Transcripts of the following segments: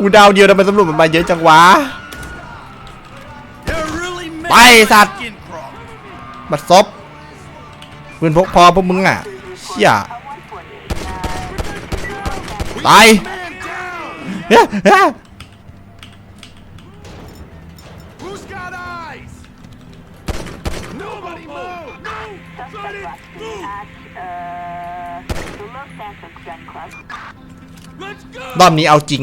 หูดาวเดียวทำไมตำรวจมันมาเยอะจังวะ ไปสัตว์บัดซบปืนพกพอพวกมึงอะเชี่ยตายรอบนี้เอาจริง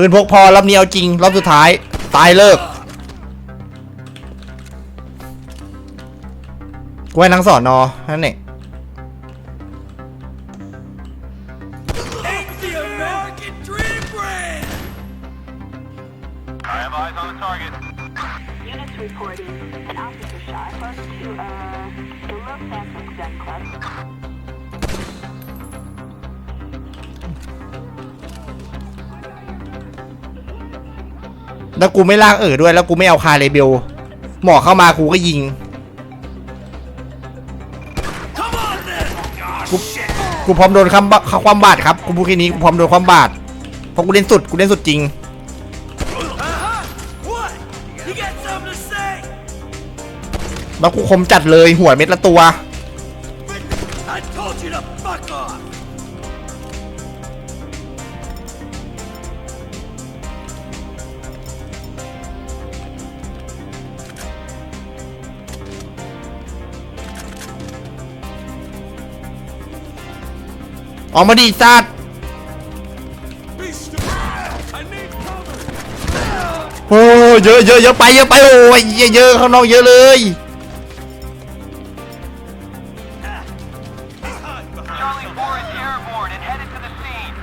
ปืนพกพอรอบนี้เอาจริง รอบสุดท้าย ตายเลิกกูให้นังสอนนอนั่นเอง แล้วกูไม่ลากเออด้วย แล้วกูไม่เอาคาเรเบลหมอเข้ามากูก็ยิง Come on then! Oh, shit! กูพร้อมโดนคำบะความบาดครับกูพูดแค่นี้กูพร้อมโดนความบาดเพราะกูเล่นสุดกูเล่นสุดจริงแล้วกูคมจัดเลยหัวเม็ดละตัว ออกมาดิสัตว์โอ้เยอะเยอะเยอะไปเยอะไปโอ้ยเยอะเยอะข้างนอกเยอะเลย Charlie 4 is airborne and headed to the scene.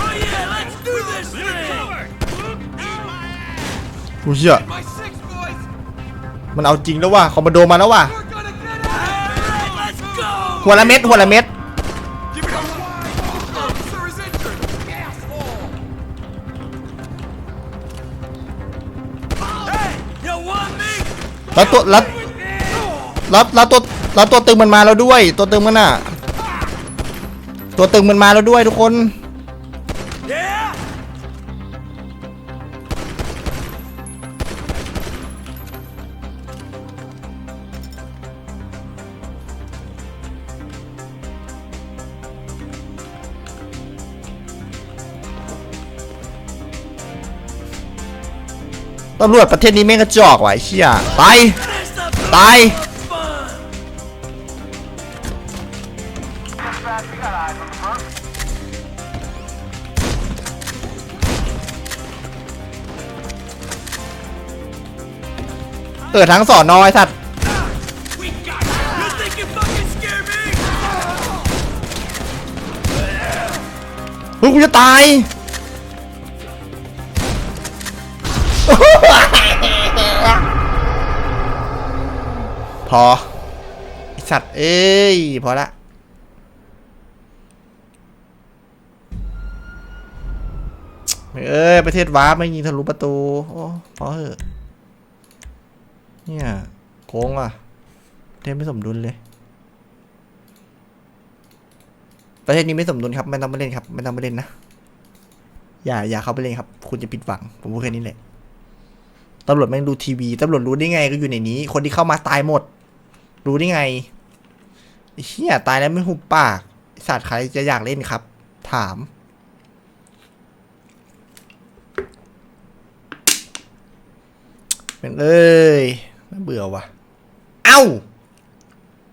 Oh yeah, let's do this thing! กูเชื่อ My six boys! มันเอาจริงแล้วว่ะคอมมานโดมาแล้วว่ะ หัวละเม็ดหัวละเม็ดแล้วตัวแล้วแล้วแล้วตัวแล้วตัวตึงมันมาแล้วด้วย ตัวตึงมันอะ ตัวตึงมันมาแล้วด้วยทุกคน ตำรวจประเทศนี้แม่งกระจอกว่ะเชี่ยตายตายเออทั้งสอนอไอยสัตว์เฮ้ยกูจะตาย พอไอสัตว์ เอ้ย พอละเอ้ย ประเทศวาร์ปไม่ยิงทะลุประตู โอ้พอเหอะ เนี่ยโกงอะประเทศไม่สมดุลเลย ประเทศนี้ไม่สมดุลครับ ไม่ต้องมาเล่นครับ ไม่ต้องมาเล่นนะ อย่า อย่าเข้าไปเล่นครับ คุณจะผิดหวัง ผมพูดแค่นี้แหละตำรวจแม่งดูทีวี ตำรวจรู้ได้ไงก็อยู่ในนี้ คนที่เข้ามาตายหมด รู้ได้ไงไอ้เฮียตายแล้วไม่หุบปากสัตว์ใครจะอยากเล่นครับ ถาม เป็นเอ้ยน่าเบื่อว่ะ เอ้า